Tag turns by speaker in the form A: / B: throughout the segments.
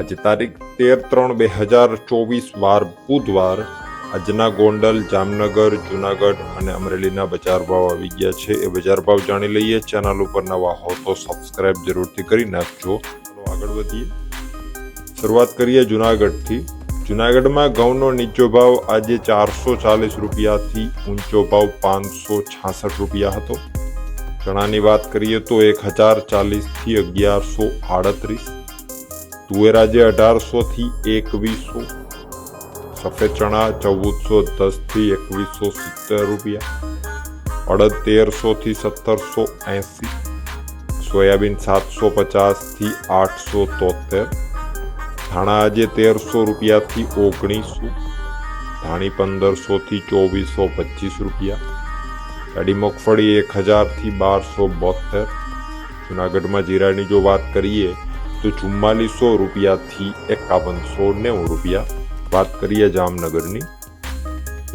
A: આજે તારીખ તેર ત્રણ બે હજાર ચોવીસ વાર બુધવાર આજના ગોંડલ, જામનગર, જુનાગઢ અને અમરેલીના બજાર ભાવ આવી ગયા છે. એ બજાર ભાવ જાણી લઈએ. ચેનલ ઉપર નવા હો તો સબસ્ક્રાઇબ જરૂરથી કરી નાખજો. આગળ વધીએ. શરૂઆત કરીએ જુનાગઢથી. જુનાગઢમાં ઘઉંનો નીચો ભાવ આજે ચારસો ચાલીસ રૂપિયાથી ઊંચો ભાવ પાંચસો છાસઠ રૂપિયા હતો. ચણાની વાત કરીએ તો એક હજાર ચાલીસથી અગિયારસો આડત્રીસ. તુવેર આજે અઢારસોથી એકવીસો સફેદ ચણા ચૌદસો દસથી એકવીસો સિત્તેર રૂપિયા અડદ તેરસોથી સત્તરસો એંસી, સોયાબીન સાતસો પચાસથી આઠસો તોતેર, ધાણા આજે તેરસો રૂપિયાથી ઓગણીસો, ધાણી પંદરસોથી ચોવીસો પચીસ રૂપિયા કડી મગફળી એક હજારથી બારસો બોતેર જુનાગઢમાં જીરાની જો વાત કરીએ તો ચુમ્માલીસો રૂપિયાથી એકાવનસો નેવું રૂપિયા. વાત કરીએ જામનગરની.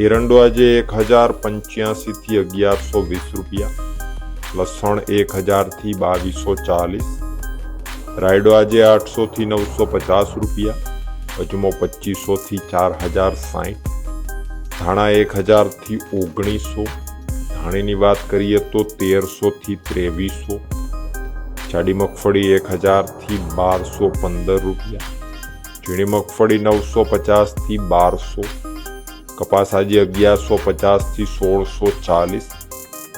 A: એરંડો આજે એક હજાર પંચ્યાસીથી અગિયારસો વીસ રૂપિયા. લસણ એક હજારથી બાવીસો ચાલીસ. રાયડો આજે આઠસોથી નવસો પચાસ રૂપિયા. અજમો પચીસોથી ચાર હજાર સાઠ ધાણા એક હજારથી ઓગણીસો. ધાણીની વાત કરીએ તો તેરસોથી ત્રેવીસો. જાડી મગફળી એક હજારથી બારસો પંદર રૂપિયા. ઝીણી મગફળી નવસો પચાસથી બારસો. કપાસ આજે અગિયારસો પચાસથી સોળસો ચાલીસ.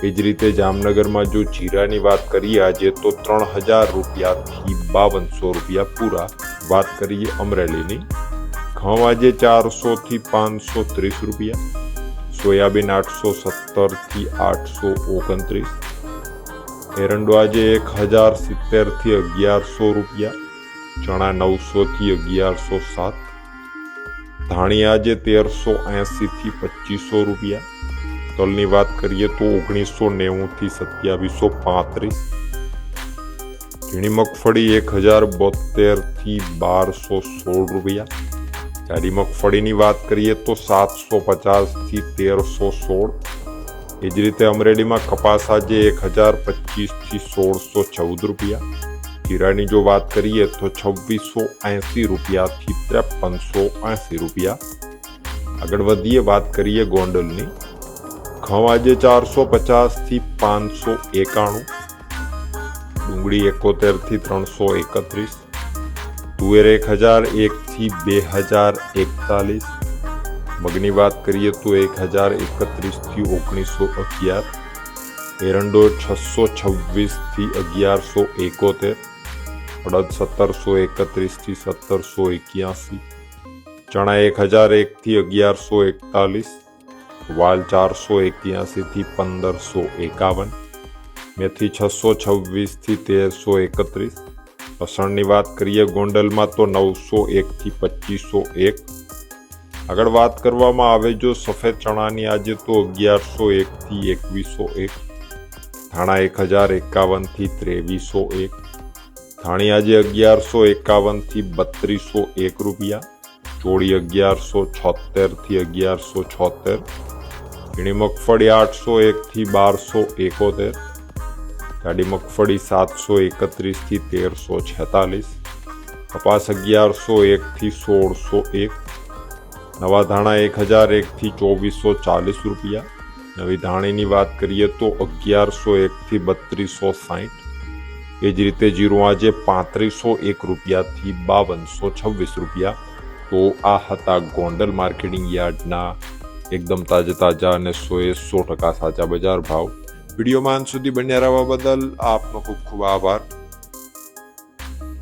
A: એ જ રીતે જામનગરમાં જો જીરાની વાત કરીએ, આજે તો ત્રણ હજાર રૂપિયાથી બાવનસો રૂપિયા પૂરા. વાત કરીએ અમરેલીની. ઘઉં આજે ચારસોથી પાંચસો ત્રીસ રૂપિયા. સોયાબીન આઠસો સત્તરથી આઠસો ઓગણત્રીસ. એરંડો આજે એક હજાર સિત્તેરથી અગિયારસો રૂપિયા, ચણા નવસોથી અગિયારસો સાત ધાણી આજે તેરસો એંસીથી પચીસો રૂપિયા, તલની વાત કરીએ તો ઓગણીસો નેવુંથી સત્યાવીસો પાંત્રીસ, ઝીણી મગફળી એક હજાર બોતેરથી બારસો સોળ રૂપિયા, જાડી મગફળીની વાત કરીએ તો સાતસો પચાસથી તેરસો સોળ એ જ રીતે અમરેલીમાં કપાસ આજે એક હજાર પચીસથી સોળસો ચૌદ રૂપિયા. કીરાની જો વાત કરીએ તો છવ્વીસો એંસી રૂપિયાથી ત્રેપનસો એંસી રૂપિયા. આગળ વધીએ, વાત કરીએ ગોંડલની. ઘઉં આજે ચારસો પચાસથી પાંચસો એકાણું. ડુંગળી એકોતેરથી ત્રણસો એકત્રીસ. તુવેર એક હજાર એકથી બે હજાર એકતાલીસ. મગની વાત કરીએ તો એક હજાર એકત્રીસથી ઓગણીસો અગિયાર. એરંડો છસો છવ્વીસથી અગિયારસો એકોતેર. અડદ સત્તરસો એકત્રીસથી સત્તરસો એક્યાસી. ચણા એક હજાર એકથી અગિયારસો એકતાલીસ. વાલ ચારસો એક્યાસીથી પંદરસો એકાવન. મેથી છસો છવ્વીસથી તેરસો એકત્રીસ. લસણની વાત કરીએ ગોંડલમાં તો નવસો એકથી પચીસો એક. આગળ વાત કરવામાં આવે જો સફેદ ચણાની આજે તો અગિયારસો એકથી એકવીસો એક, ધાણા એક હજાર એકાવનથી ત્રેવીસો એક, ધાણી આજે અગિયારસો એકાવનથી બત્રીસો એક રૂપિયા, ચોળી અગિયારસો છોતેરથી અગિયારસો છોતેર, ઝીણી મગફળી આઠસો એકથી બારસો એકોતેર જાડી મગફળી સાતસો એકત્રીસથી તેરસો છેતાલીસ, કપાસ અગિયારસો એકથી સોળસો એક નવા ધાણા એક હજાર એકથી ચોવીસો ચાલીસ રૂપિયા. નવી ધાણીની વાત કરીએ તો અગિયારસો એકથી બત્રીસો સાઠ એ જ રીતે જીરું આજે પાંત્રીસો એક રૂપિયાથી બાવનસો છવ્વીસ રૂપિયા. તો આ હતા ગોંડલ માર્કેટિંગ યાર્ડના એકદમ તાજા તાજા અને સોએ સો ટકા સાચા બજાર ભાવ. વિડીયોમાં અંત સુધી બન્યા રહેવા બદલ આપનો ખૂબ ખૂબ આભાર.